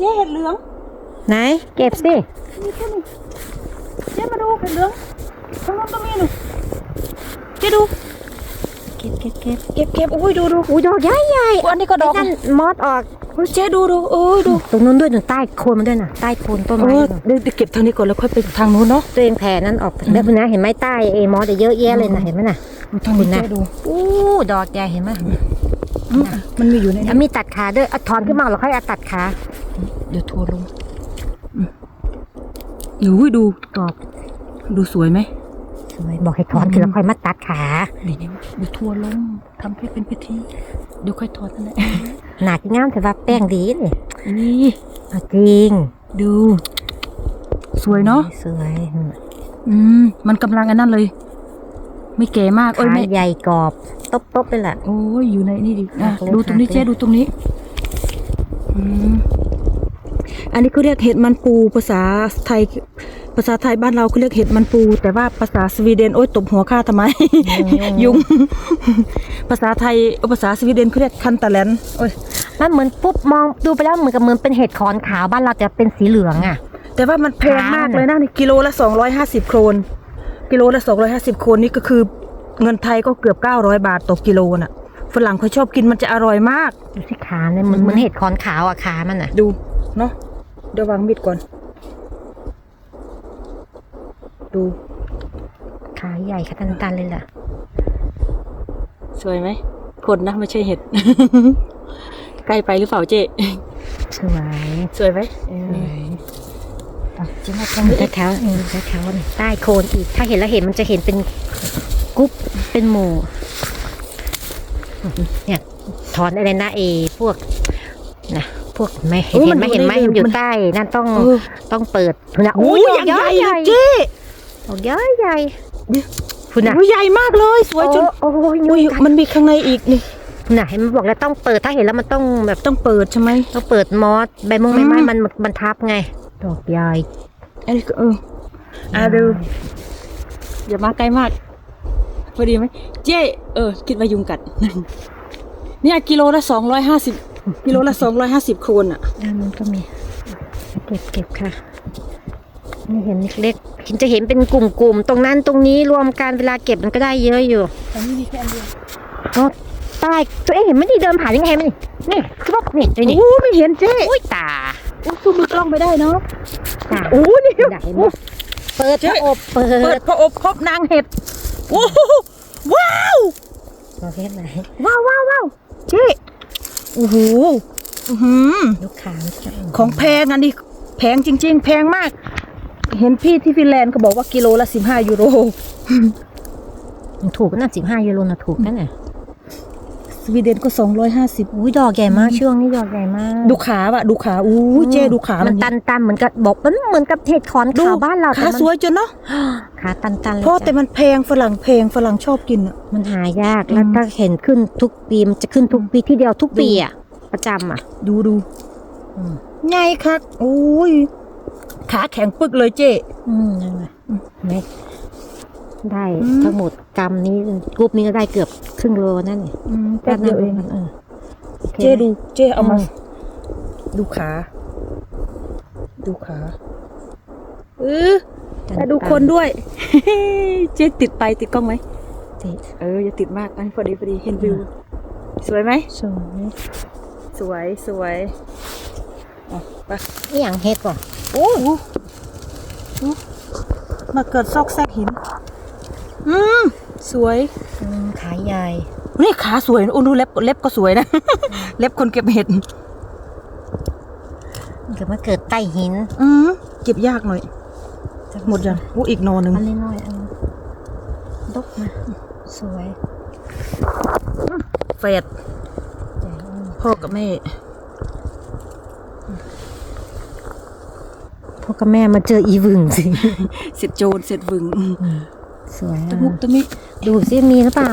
เจ๊เห็ดเหลืองไหน เก็บสินี่ตัวนี้เจ๊มาดูเห็ดเหลืองข้างนู้นก็มีหนูเจ๊ดู เก็บเก็บเก็บเก็บเก็บอุ้ยดูดูอุ้ยดอกใหญ่ใหญ่อุ๊ยอันนี้ก็ดอกนั่นมอสออกอุ้ยเจ๊ดูดูเอ้ยดูตรงนู้นด้วยหนูใต้โคนมันด้วยน่ะใต้โคนต้นเอไม้อน่ะเดี๋ยวเดี๋ยวเก็บทางนี้ก่อนแล้วค่อยไปทางนู้นเนาะตัวเองแผ่นั้นออกแล้วคุณนะเห็นไหมใต้เอมอสจะเยอะแยะเลยนะเห็นไหมน่ะทางนี้คุณนะเจ๊ดูอู้ดอกใหญ่เห็นไหมอืมมันมีอยู่ในแล้วนี้มีตัดขาด้วยเอาถอนขึ้นมาแล้วค่อยเอาตัดขา เดี๋ยวทัวร์ลงอืมอุ้ยดูดอกดูสวยไหมสวยบอกให้ถอนขึ้นแล้วค่อยมาตัดขาเดี๋ยวเดี๋ยวทัวร์ลงทำแค่เป็นพิธีเดี๋ยวค่อยถอดนั่นแหละหนาที่งามแต่ว่าแป้งดีเลยนี่เอาจริง ดู สวยเนาะสวยอืมมันกำลังอันนั้นเลยไม่แก่มากเอ้ยขาไม่ใหญ่กรอบตบตบๆเลยล่ะโอ้ยอยู่ในนี่ดิอะหักเลยดูตรงนี้หักเลยเจ๊ดูตรงนี้ อืม อันนี้เขาเรียกเห็ดมันปูภาษาไทย ภาษาไทยบ้านเราเขาเรียกเห็ดมันปู แต่ว่าภาษาสวีเดนโอ๊ยตบหัวข้าทำไม ยุง ภาษาไทยเอ้ยภาษาสวีเดนเขาเรียกคันตะแลนโอ้ยมันเหมือนปุ๊บมองดูไปแล้วเหมือนกับเหมือนเป็นเห็ดขอนขาวบ้านเราแต่เป็นสีเหลืองอะแต่ว่ามันแพงมากขาเลยนะนี่กิโลละสองร้อยห้าสิบโครนกิโลละสองร้อยห้าสิบโครนนี่ก็คือเงินไทยก็เกือบเก้าร้อยบาทต่อกิโลน่ะฝรั่งเขาชอบกินมันจะอร่อยมาก ดูสิขาเนี่ยเหมือนเหมือนเห็ดขอนขาวอะขามันอะดู เนาะเดี๋ยววางมีดก่อน ดูขาใหญ่ขาตันๆเลยล่ะ สวยไหมคนนะไม่ใช่เห็ด ใกล้ไปหรือเปล่าเจ๊สวย สวยไหมเอออะจริงๆตรงนี้แถวๆเออแถวๆนี่ใต้โคนอีก ถ้าเห็นแล้วเห็นมันจะเห็นเป็นกรุ๊ปเป็นหมู่เนี่ยถอนอะไรนะเอพวกนะพ วกไม่เห็นเห็นไหมเห็นไหมมันอยู่ใต้นั่นต้องเออต้องเปิดคุณนะโอ้ยดอย่างใหญ่ใหเลญ่ยเจ๊ดอกใหญ่ใหญ่เดี๋ยวคุณน่ะโอ้ยใหญ่มากเลยสวยจนโอ้โหอุ้ยยุงมันมีข้างในอีกนี่คุณน่ะเห็นมันบอกแล้วต้องเปิดถ้าเห็นแล้วมันต้องแบบต้องเปิดใช่ไหมต้องเปิดมอสใบมงใบไม้อืมมันมันทับไงดอกใหญ่อันนี้ก็เอออะดูอย่ามาใกล้มากพอดีไหมเจ๊เออ คิดว่ายุงกัดเนี่ยกิโลละสองร้อยห้าสิบ กิโลละสองร้อยห้าสิบโครนอะ ด้านนู้นก็มี เก็บเก็บค่ะนี่เห็นเล็กๆเห็นจะเห็นเป็นกลุ่มๆ ตรงนั้นตรงนี้รวมกันเวลาเก็บมันก็ได้เยอะอยู่แต่นี่มีแค่อันเดียวอ๋อใต้ตัวเองเห็นไหม่ดีเดินผ่านยังไงมันนี่นี่คือว่านี่ดูนี่โอ้ไม่เห็นเจ๊อุ้ยตาโอ้สู้มือกล้องไปได้เนาะตาโอ้นี่อยากเห็นไหมเปิดเจ๊พระอบเปิเปิดดพระอบพบนางเห็ดโอ้โหว้าวประเภทไหนว้าวว้าวว้าวเจ๊ โอ้โหอื้อหือลูกค้าไม่ใช่ของแพงอันนี้แพงจริง ๆ แพงมาก เห็นพี่ที่ฟินแลนด์เขาบอกว่ากิโลละสิบห้ายูโร ถูกนะสิบห้ายูโรนะถูกนั่นน่ะส วีเดนก็สองร้อยห้าสิบอุ้ยดอกใหญ่มากช่วงนี้ดอกใหญ่มากดูขาว่ะดูขาอู้ยเจ๊ดูขามัมันนตันตันๆเหมือนกับบอกมันเหมือนกับเห็ดขอนดูขาวบ้านเราขาแต่มันสวยจนเนาะขาตันตันๆเลยเพราะแต่จ้ะมันแพงฝรั่งแพงฝรั่งชอบกินอะมันหายากแล้วถ้าเห็นขึ้นทุกปีมันจะขึ้นทุกปีที่เดียวทุกปีอะประจำอะ ดูดูอืมไงคักโอ้ยขาแข็งปึกเลยเจ๊อืมนั่นแหละไม่ได้อืมทั้งหมดกรัมนี้กรุ๊ปนี้ก็ได้เกือบ ครึ่งโลนั่นนี่อืมแป๊บเดียวเองเออโอคเจ๊ดู เจ๊เอามาอืมดูขา ดูขาเออแต่ดูคนด้วย เจ๊ติดไปติดกล้องไหมติดเอออย่าติดมากอันนี้พอดีพอดีเห็นวิว สวยไหมสวย สวยสวยอ๋อไปนี่อย่างเฮ็ดป่ะโอ้โหมาเกิดซอกแซกหิน อืม สวยอืมขาใหญ่นี่ขาสวยนะอุ้ดูเล็บเล็บก็สวยนะ เล็บคนเก็บเห็ดมันก็มาเกิดใต้หิน อืมเก็บยากหน่อย หมดยังโอ้อีกหนอหนึ่งอันน้อยๆอันดกมาสวยแฝดใหญ่อืมพ่อกับแม่พ่อกับแม่มาเจออีวึงสิ เสร็จโจรเสร็จวึง สวยตะอะมุกตะมิดูสิมีหรือเปล่า